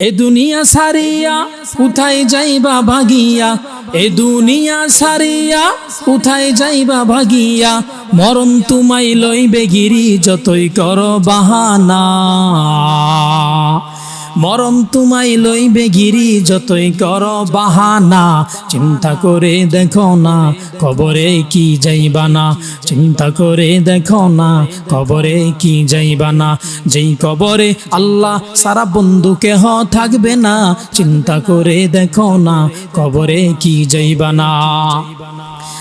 এ দুনিয়া সারিয়া কোথায় যাইবা ভাগিয়া? এ দুনিয়া সারিয়া কোথায় যাইবা ভাগিয়া? মরণ তুমাই লইবে গিরি, যতই কর বাহানা। মরণ তুমাই লইবে গিরি, যতই কর বাহানা। চিন্তা করে দেখো না, কবরে কি যাইবা না চিন্তা করে দেখো না, কবরে কি যাইবা না যেই কবরে আল্লাহ সারা বন্ধু কেহ থাকবে না, চিন্তা করে দেখো না, কবরে কি যাইবা না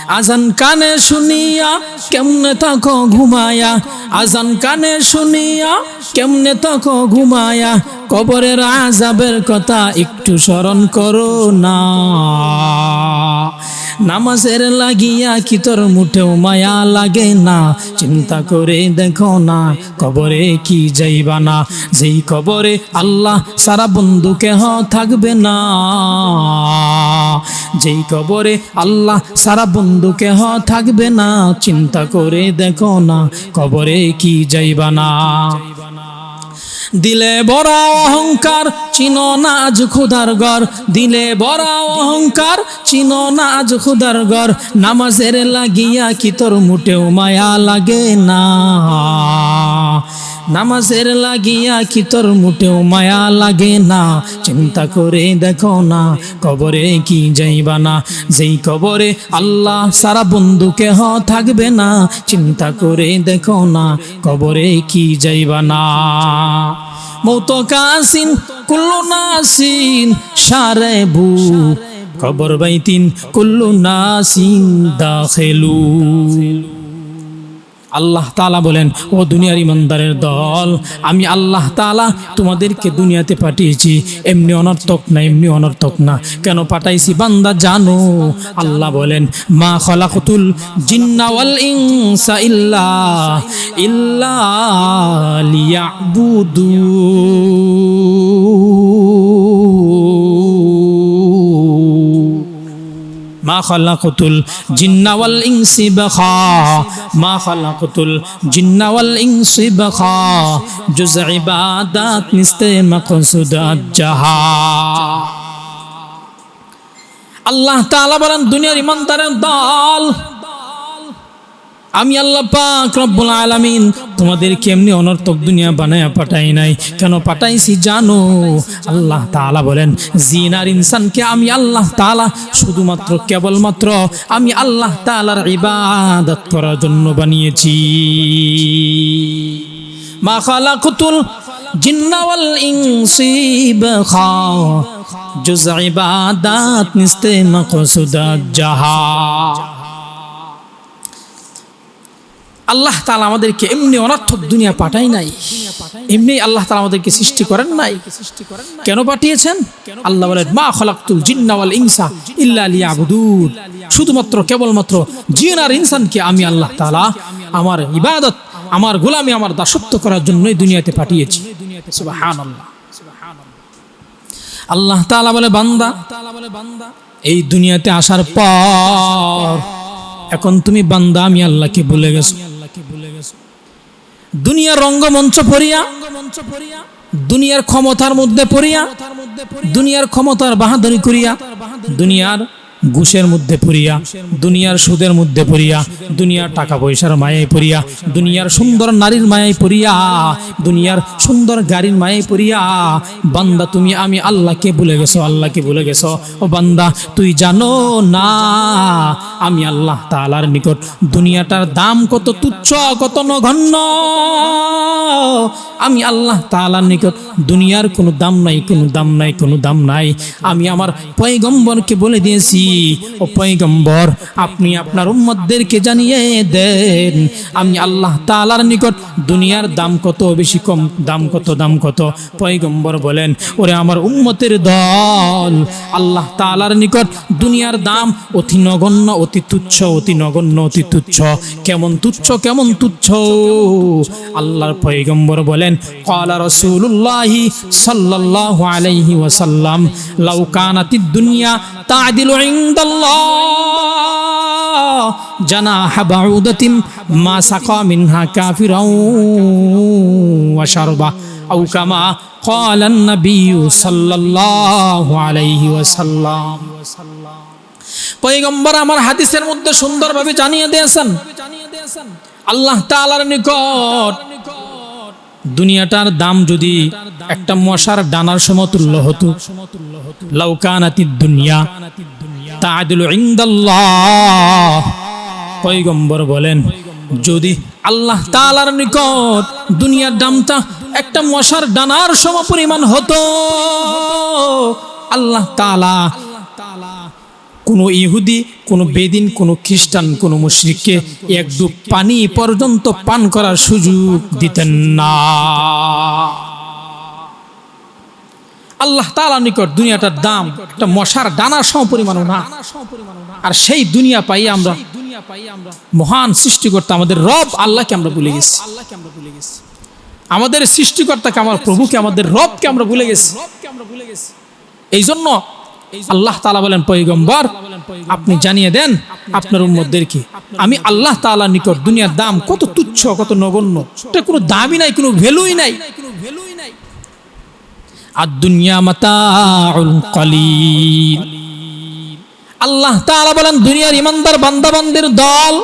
আজান কানে শুনিয়া কেমনে থাকো ঘুমায়া? আজান কানে শুনিয়া কেমনে থাকো ঘুমায়া? কবরের আজাবের কথা একটু স্মরণ করো না। নামাজের লাগিয়া কি তোর মুঠেও মায়া লাগে না? চিন্তা করে দেখো না, কবরে কি যাইবা না? যেই কবরে আল্লাহ সারা বন্ধু কেহ থাকবে না। যেই কবরে আল্লাহ সারা বন্ধু কেহ থাকবে না, চিন্তা করে দেখো না কবরে কি যাইবা না। দিলে বড়া অহংকার, চিন নাজ খুদার ঘর। দিলে বড়া অহংকার, চিন নাজ খুদার ঘর। নামাজের লাগিয়া কি তোর মুটেও মায়া লাগে না। নামাজের লাগিয়া কি তোর মুটেও মায়া লাগে না? চিন্তা করে দেখো না, কবরে কি যাইবা না? যেই কবরে আল্লাহ সারা বন্ধু কেহ থাকবে না, চিন্তা করে দেখো না, কবরে কি যাইবা না? মৌত কাসিন, কুল্লু নাসিন, সারে ভু কবর বাইতিন, কুল্লু নাসিন, দাখেলু। আল্লাহ তালা বলেন, ও দুনিয়ার ইমানদারের দল, আমি আল্লাহ তালা তোমাদেরকে দুনিয়াতে পাঠিয়েছি। এমনি অনর্থক না, এমনি অনর্থক না। কেন পাঠাইছি বান্দা জানো? আল্লাহ বলেন, মা খলাকুতুল জিন্নাওয়াল ইনসা ইল্লা ইল্লা লিয়াবুদু মা খালাকুতুল জিন্নাওয়াল ইনসি বাখা। মা খালাকুতুল জিন্নাওয়াল ইনসি বাখা। জুজ ইবাদাত নিস্তে মাকসুদাত জাহা। আল্লাহ তাআলা বলেন, দুনিয়ার ইমানদারের দল আমি আল্লাহ পাক রব্বুল আলামিন তোমাদের কেমনি অনর্থক দুনিয়া বানায়া পাঠাই নাই? কেন পাঠাইছি জানো? আল্লাহ তাআলা বলেন, জিনার ইনসানকে আমি আল্লাহ তাআলা শুধুমাত্র, কেবলমাত্র আমি আল্লাহ তাআলার ইবাদত করার জন্য বানিয়েছি। মা খালাকুতুল জিন্না ওয়াল ইনসি বাখা জুজ ইবাদাত, নিস্তে মাকসুদাত জাহা। আল্লাহ তালা আমাদেরকে এমনি অনর্থক দুনিয়া পাঠাই নাই। এমনি আল্লাহ তালা আমাদেরকে সৃষ্টি করেন নাই। কেন পাঠিয়েছেন? আল্লাহ বলেন, মা খলাকুল জিন্নাওয়াল ইনসা ইল্লা লিয়াবুদুন। শুধুমাত্র, কেবলমাত্র জিন আর ইনসানকে আমি আল্লাহ তালা আমার ইবাদত, আমার গোলামি, আমার দাসত্ব করার জন্যই দুনিয়াতে পাঠিয়েছি। আল্লাহ তালা বলে, বান্দা, এই দুনিয়াতে আসার পর এখন তুমি বান্দা, আমি আল্লাহকে ভুলে গেছো। দুনিয়ার রঙ্গমঞ্চ পড়িয়া দুনিয়ার ক্ষমতার মধ্যে পড়িয়া দুনিয়ার ক্ষমতার বাহাদুরি করিয়া দুনিয়ার ঘুষের মধ্যে পড়িয়া, দুনিয়ার সুদের মধ্যে পড়িয়া, দুনিয়ার টাকা পয়সার মায়ায় পড়িয়া, দুনিয়ার সুন্দর নারীর মায়ায় পড়িয়া, দুনিয়ার সুন্দর গাড়ির মায়ায় পড়িয়া, বান্দা তুমি, আমি আল্লাহকে ভুলে গেছো, আল্লাহকে ভুলে গেছো। ও বান্দা, তুই জানো না, আমি আল্লাহ তালার নিকট দুনিয়াটার দাম কত তুচ্ছ, কত নগণ্য। আমি আল্লাহ তালার নিকট দুনিয়ার কোনো দাম নাই, কোনো দাম নাই, কোনো দাম নাই। আমি আমার পয়গম্বরকে বলে দিয়েছি ও পৈগম্বর আপনি আপনার উম্মতদেরকে জানিয়ে দেন, আমি আল্লাহ তালার নিকট দুনিয়ার দাম কত বেশি কম, দাম কত দাম কত? পৈগম্বর বলেন, ওরে আমার উম্মতের দল, আল্লাহ তালার নিকট দুনিয়ার দাম অতি নগণ্য, অতি তুচ্ছ, অতি নগণ্য, অতি তুচ্ছ। কেমন তুচ্ছ কেমন তুচ্ছ? আল্লাহর পৈগম্বর বলেন কলা রসুল্লাহি সাল্লাহ আলাইহি ওয়াসাল্লাম লাউকানাতি দুনিয়া তাদিল كانت الدنيا تعدل عند ইনদাল্লাহ জানাহা বাউদাতিম মা সাকা মিনহা কাফিরাও ওয়া শারবা আও কামা قال النبي صلى الله عليه وسلم পয়গম্বর আমার হাদিসের মধ্যে সুন্দরভাবে জানিয়ে দিয়েছেন আল্লাহ তাআলার নিকট দুনিয়াটার দাম যদি একটা মশার ডানার সমতুল্য হতো। লাউকানাতি দুনিয়া, তাআদিলু ইনদাল্লাহ। পয়গম্বর বলেন, যদি আল্লাহ তালার নিকট দুনিয়ার দামটা একটা মশার ডানার সম পরিমাণ হতো, আল্লাহ তাআলা কোনো ইহুদি, কোনো বেদিন, কোনো খ্রিস্টান, কোনো মুশরিককে এক পানি পর্যন্ত পান করার সুযোগ দিতেন না। আল্লাহ তাআলা নিকট দুনিয়াটার দাম একটা মশার ডানার সমপরিমাণও না। আর সেই দুনিয়া পাই আমরা মহান সৃষ্টিকর্তা, আমাদের রব আল্লাহকে আমরা ভুলে গেছি। আমাদের সৃষ্টিকর্তাকে, আমার প্রভুকে, আমাদের রবকে আমরা ভুলে গেছি। এই জন্য আল্লাহ তালা বলেন পৈগম্বর আপনি জানিয়ে দেন আপনার উম্মদেরকে আমি আল্লাহ তালা নিকট দুনিয়ার দাম কত তুচ্ছ, কত নগণ্য, এটা কোনো দামই নাই, কোনো ভ্যালুই নাই। আর দুনিয়া কলিল আল্লাহ তাআলা বলেন, দুনিয়ার ইমানদার বান্দাবান্দের দল,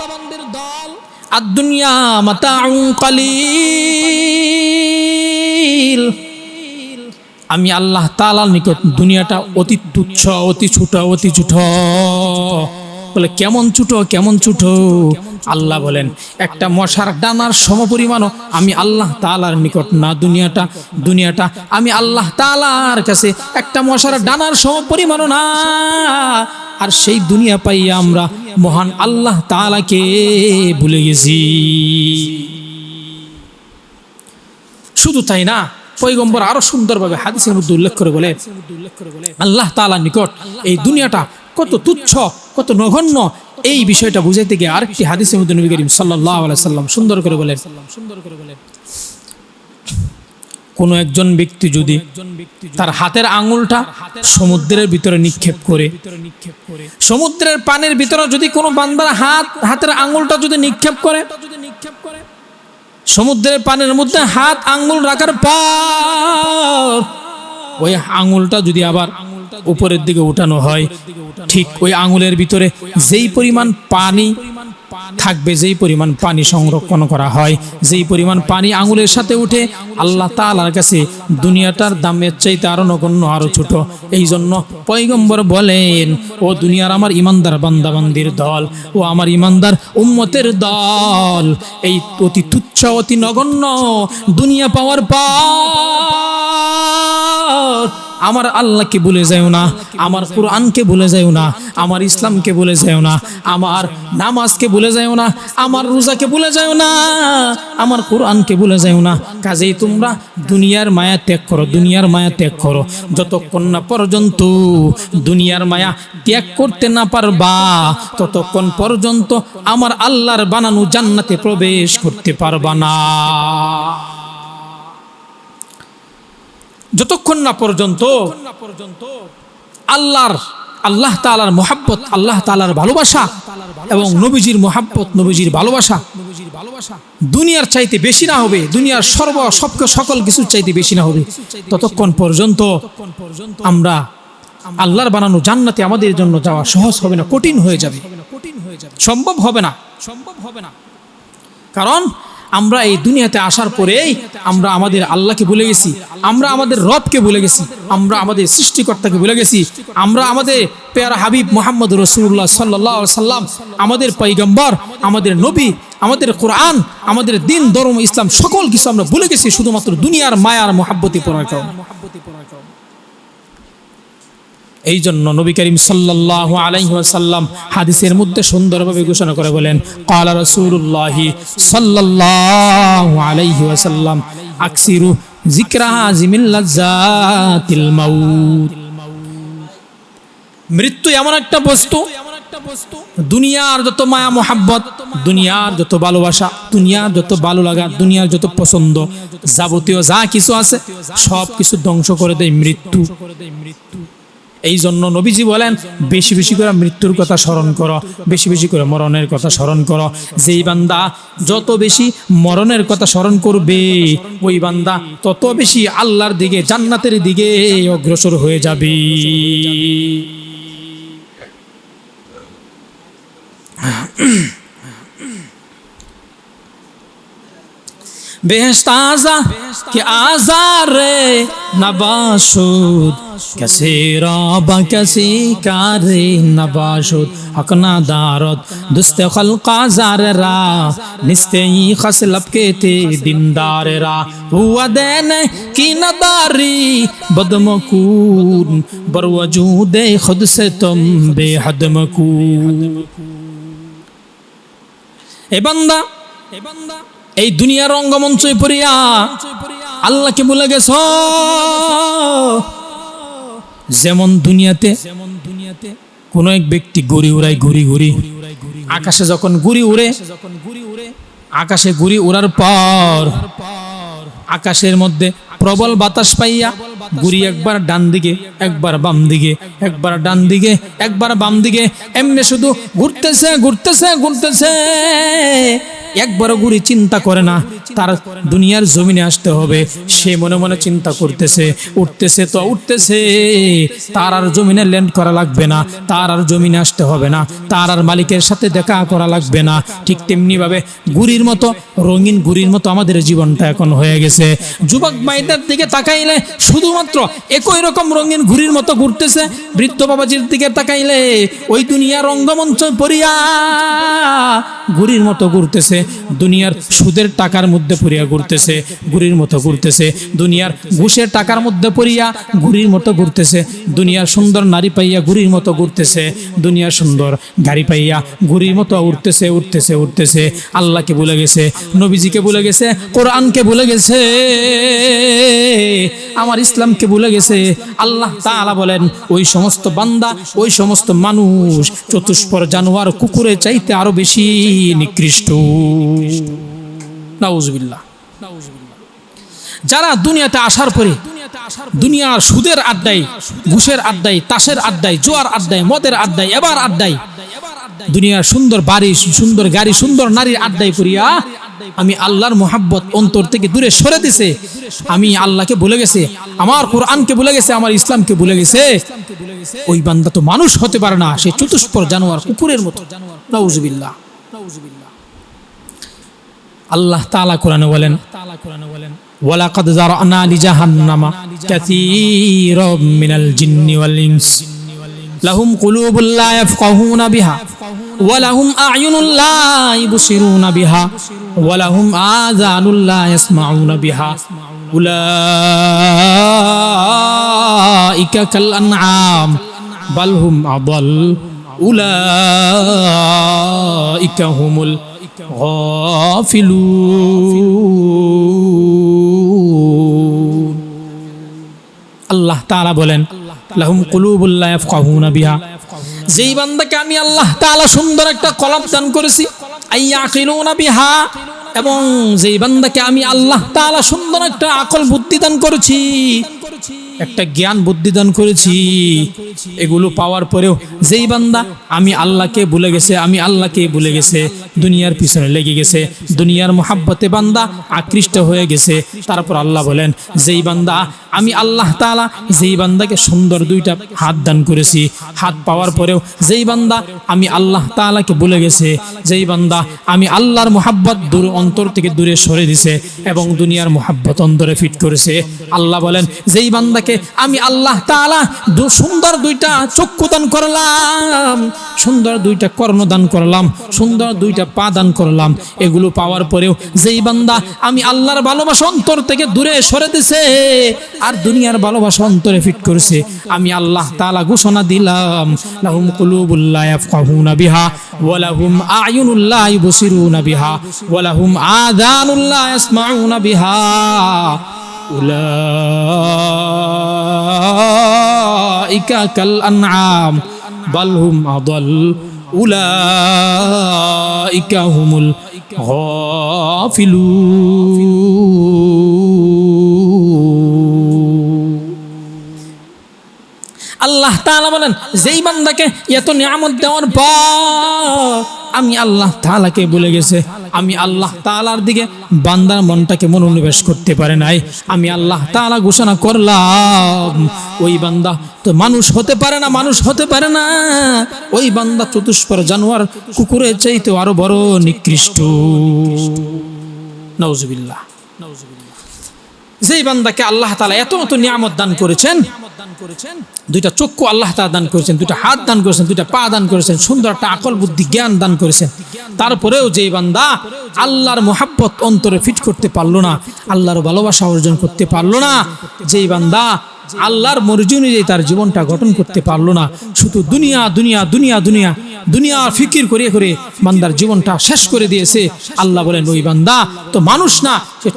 আর দুনিয়া কলিল আমি আল্লাহ তাআলার নিকট দুনিয়াটা অতি তুচ্ছ, অতি ছোট অতি ছোট। বলে, কেমন ছুটো কেমন ছুটো? আল্লাহ বলেন, একটা মশার ডানার সমপরিমাণও আমি আল্লাহ তালার নিকট না, দুনিয়াটা দুনিয়াটা আমি আল্লাহ তালার কাছে একটা মশার ডানার সমপরিমাণও না। আর সেই দুনিয়া পাইয়া আমরা মহান আল্লাহ তালাকে ভুলে গেছি। শুধু তাই না পৈগম্বর আরও সুন্দরভাবে হাদিসের মধ্যে উল্লেখ করে বলে, আল্লাহ তাআলার নিকট এই দুনিয়াটা কত তুচ্ছ, কত নগণ্য, এই বিষয়টা বুঝাইতে গিয়ে আরেকটি হাদিসের মধ্যে নবী করিম আলাইহি সাল্লাম সুন্দর করে বলেন সুন্দর করে বলেন কোন একজন ব্যক্তি যদি তার হাতের আঙুলটা সমুদ্রের ভিতরে নিক্ষেপ করে, সমুদ্রের পানির ভিতরে যদি কোনো বান্দার হাত, হাতের আঙুলটা যদি নিক্ষেপ করে নিক্ষেপ করে সমুদ্রের পানের মধ্যে হাত আঙ্গুল রাখার পর ওই আঙুলটা যদি আবার উপরের দিকে উঠানো হয়, ঠিক ওই আঙুলের ভিতরে যেই পরিমাণ পানি থাকবে, যেই পরিমাণ পানি সংরক্ষণ করা হয়, যেই পরিমাণ পানি আঙুলের সাথে উঠে আল্লাহ তালার কাছে দুনিয়াটার দামের চাইতে আরও নগণ্য, আরও ছোট। এই জন্য পৈগম্বর বলেন, ও দুনিয়ার আমার ইমানদার বান্দাবান্দির দল, ও আমার ইমানদার উম্মতের দল, এই অতি তুচ্ছ, অতি নগণ্য দুনিয়া পাওয়ার পর আমার আল্লাহকে ভুলে যাও না, আমার কোরআনকে ভুলে যাও না, আমার ইসলামকে ভুলে যাও না, আমার নামাজকে ভুলে যাও না, আমার রোজাকে ভুলে যাও না, আমার কোরআনকে ভুলে যাও না। কাজেই তোমরা দুনিয়ার মায়া ত্যাগ করো, দুনিয়ার মায়া ত্যাগ করো। যতক্ষণ না পর্যন্ত দুনিয়ার মায়া ত্যাগ করতে না পারবা, ততক্ষণ পর্যন্ত আমার আল্লাহর বানানো জান্নাতে প্রবেশ করতে পারবা না। যতক্ষণ না পর্যন্ত আল্লাহর, আল্লাহ তালার মোহাব্বত, আল্লাহ তালার ভালোবাসা এবং নবীজির মোহাব্বত, নবীজির ভালোবাসা দুনিয়ার চাইতে বেশি না হবে, দুনিয়ার সর্ব সবকে সকল কিছুর চাইতে বেশি না হবে, ততক্ষণ পর্যন্ত আমরা আল্লাহর বানানো জান্নাতে আমাদের জন্য যাওয়া সহজ হবে না, কঠিন হয়ে যাবে। সম্ভব হবে না সম্ভব হবে না। কারণ আমরা এই দুনিয়াতে আসার পরেই আমরা আমাদের আল্লাহকে ভুলে গেছি, আমরা আমাদের রবকে ভুলে গেছি, আমরা আমাদের সৃষ্টিকর্তাকে ভুলে গেছি, আমরা আমাদের পেয়ারা হাবিব মোহাম্মদ রসুল্লাহ সাল্লাহ সাল্লাম, আমাদের পৈগম্বর আমাদের নবী, আমাদের কোরআন, আমাদের দিন, ধর্ম, ইসলাম, সকল কিছু আমরা ভুলে গেছি, শুধুমাত্র দুনিয়ার মায়ার মহাব্বতী পড়ার কারণে। এই জন্য নবী করিম সাল্লাহ আলাইসাল্লাম হাদিসের মধ্যে সুন্দরভাবে ঘোষণা করে বলেন কালা রসুল্লাহ সাল্লাহ আলাইহি ওয়াসাল্লাম, আকসিরু মৃত্যু এমন একটা বস্তু, দুনিয়ার যত মায়া মোহাব্বত, দুনিয়ার যত ভালোবাসা, দুনিয়ার যত ভালো লাগা, দুনিয়ার যত পছন্দ, যাবতীয় যা কিছু আছে সব কিছু ধ্বংস করে দেয় মৃত্যু। এই জন্য নবীজি বলেন, বেশি বেশি করে মৃত্যুর কথা স্মরণ করো, বেশি বেশি করে মরণের কথা স্মরণ করো। যেই বান্দা যত বেশি মরণের কথা স্মরণ করবে, ওই বান্দা তত বেশি আল্লাহর দিকে, জান্নাতের দিকে অগ্রসর হয়ে যাবে। بہشت آزا کہ آزار نباشود کسی رابا کسی کاری نباشود حق ندارد، دست خلق آزار را۔ نستے ہی خسلب که تے دندار را۔ ہوا دین کی نداری بدمکون بر وجود خود سے تم بے حد مکون اے بندہ اے بندہ এই দুনিয়ার রঙ্গমঞ্চে পড়িয়া আল্লাহকে বলে গেছ? যেমন দুনিয়াতে কোন এক ব্যক্তি ঘুরি উড়াই ঘুরি ঘুরি আকাশে যখন ঘুরি উড়ে, আকাশে ঘুরি উড়ার পর আকাশের মধ্যে প্রবল বাতাস পাইয়া ঘুরি একবার ডান দিকে, একবার বাম দিকে, একবার ডান দিকে, একবার বাম দিকে। এমনি শুধু ঘুরতেছে ঘুরতেছে ঘুরতেছে। একবারও ঘুরি চিন্তা করে না। তার দুনিয়ার জমিনে আসতে হবে। সে মনে মনে চিন্তা করতেছে উঠতেছে তো উঠতেছে। তার আর জমিনে ল্যান্ড করা লাগবে না তার আর জমিনে আসতে হবে না তার আর মালিকের সাথে দেখা করা লাগবে না। ঠিক তেমনি ভাবে গুড়ির মতো রঙিন গুড়ির মতো আমাদের জীবনটা এখন হয়ে গেছে। যুবক ভাইদের দিকে তাকাইলে শুধুমাত্র একই রকম রঙিন ঘুড়ির মতো ঘুরতেছে বৃদ্ধ বাবাজির দিকে তাকাইলে ওই দুনিয়া রঙ্গমঞ্চ পড়িয়া ঘুড়ির মতো ঘুরতেছে। দুনিয়ার সুদের টাকার মধ্যে পড়িয়া ঘুরতেছে ঘুড়ির মতো ঘুরতেছে। দুনিয়ার ঘুষের টাকার মধ্যে পড়িয়া ঘুড়ির মতো ঘুরতেছে। দুনিয়ার সুন্দর নারী পাইয়া ঘুড়ির মতো ঘুরতেছে। দুনিয়ার সুন্দর গাড়ি পাইয়া ঘুড়ির মতো উঠতেছে উঠতেছে উঠতেছে। আল্লাহকে ভুলে গেছে, নবীজিকে ভুলে গেছে, কোরআনকে ভুলে গেছে, আমার ইসলামকে ভুলে গেছে। আল্লাহ তাআলা বলেন, ওই সমস্ত বান্দা, ওই সমস্ত মানুষ চতুষ্পর জানোয়ার কুকুরে চাইতে আরও বেশি নিকৃষ্ট। যারা দুনিয়াতে আসার পরে দুনিয়ার সুদের আড্ডায়, ঘুষের আড্ডায়, তাসের আড্ডায়, জোয়ার আড্ডায়, মদের আড্ডায়, এবার আড্ডায় দুনিয়ার সুন্দর বাড়ি সুন্দর গাড়ি, সুন্দর নারীর আড্ডায় করিয়া আমি আল্লাহর মোহাব্বত অন্তর থেকে দূরে সরে দিছে। আমি আল্লাহকে বলে গেছে, আমার কোরআনকে বলে গেছে, আমার ইসলামকে ভুলে গেছে। ওই বান্দা তো মানুষ হতে পারে না, সে চতুষ্পর জানোয়ার কুকুরের মতো। নাউজুবিল্লাহ। আল্লাহ তালা কোরআনে বলেন, ওয়ালাকাদ জারআনা লিজাহান্নামা কাসীরাম মিনাল জিন্নি ওয়াল ইনস, লাহুম কুলুবুল লা ইয়াফকাহুনা বিহা, ওয়া লাহুম আ'য়ুনুল লা ইবসিরুনা বিহা, ওয়া লাহুম আযানুল লা ইয়াসমাউনা বিহা, উলাইকা কাল আনআম বাল হুম আদাল, উলাইকা হুমুল الغافلون আল্লাহ তাআলা বলেন লাহুম কুলুবুল্লাহ ইয়াফকাহুনা বিহা যেই বান্দাকে আমি আল্লাহ তাআলা সুন্দর একটা কলব দান করেছি আইয়াকিলুনা বিহা এবং যেই বান্দাকে আমি আল্লাহ তাআলা সুন্দর একটা আকল বুদ্ধি দান করেছি একটা জ্ঞান বুদ্ধি দান করেছি, এগুলো পাওয়ার পরেও যেই বান্দা, আমি আল্লাহকে ভুলে গেছে, আমি আল্লাহকে ভুলে গেছে, দুনিয়ার পিছনে লেগে গেছে, দুনিয়ার মোহাব্বতে বান্দা আকৃষ্ট হয়ে গেছে। তারপর আল্লাহ বলেন, যেই বান্দা, আমি আল্লাহ তাআলা যেই বান্দাকে সুন্দর দুইটা হাত দান করেছি, হাত পাওয়ার পরেও যেই বান্দা, আমি আল্লাহ তাআলাকে ভুলে গেছে, যেই বান্দা, আমি আল্লাহর মোহাব্বত দূর অন্তর থেকে দূরে সরে দিছে এবং দুনিয়ার মোহাব্বত অন্তরে ফিট করেছে। আল্লাহ বলেন, যেই বান্দাকে আমি আল্লাহ তাআলা দু সুন্দর দুইটা চক্ষু দান করলাম, সুন্দর দুইটা কর্ণ দান করলাম, সুন্দর দুইটা পা দান করলাম। এগুলো পাওয়ার পরেও যেই বান্দা আমি আল্লাহর ভালোবাসা অন্তর থেকে দূরে সরে দিছে আর দুনিয়ার ভালোবাসা অন্তরে ফিট করেছে, আমি আল্লাহ তাআলা ঘোষণা দিলাম, লাহুম কুলুবুল্লাহ বিহা, ওয়া লাহুম আয়ুনুল্লাহ ইউবসিরুনা বিহা, ওয়া লাহুম আযানুল্লাহ ইয়াসমাউনা বিহা। উলাইকা কাল আনআম বাল হুম আদাল উলাইকা হুমুল আল্লাহ তাআলা বলেন, যেই বান্দাকে এত নিয়ামত দেওয়ার পর আমি আল্লাহ তালাকে বলে গেছে, আমি আল্লাহ তালার দিকে বান্দার মনটাকে মনোনিবেশ করতে পারে নাই। আমি আল্লাহ তাআলা ঘোষণা করলাম, ওই বান্দা তো মানুষ হতে পারে না, মানুষ হতে পারে না। ওই বান্দা চতুষ্পর জানোয়ার কুকুরের চাইতে আরও বড় নিকৃষ্ট। নওজুবিল্লাহ যেই বান্দাকে আল্লাহ তালা এত এত নিয়ামত দান করেছেন দুইটা চক্ষু আল্লাহ তাআলা দান করেছেন হাত দান করেছেন, দুইটা পা দান করেছেন, সুন্দর একটা আকল বুদ্ধি জ্ঞান দান করেছেন। তারপরেও যেই বান্দা আল্লাহর মোহাব্বত অন্তরে ফিট করতে পারল না, আল্লাহর ভালোবাসা অর্জন করতে পারল না, যেই বান্দা আল্লাহর অনুযায়ী তার জীবনটা গঠন করতে পারল না, শুধু দুনিয়া দুনিয়া দুনিয়া দুনিয়া দুনিয়া ফিকির করে করে বান্দার জীবনটা শেষ করে দিয়েছে। আল্লাহ বলেন, ওই বান্দা তো মানুষ না, সে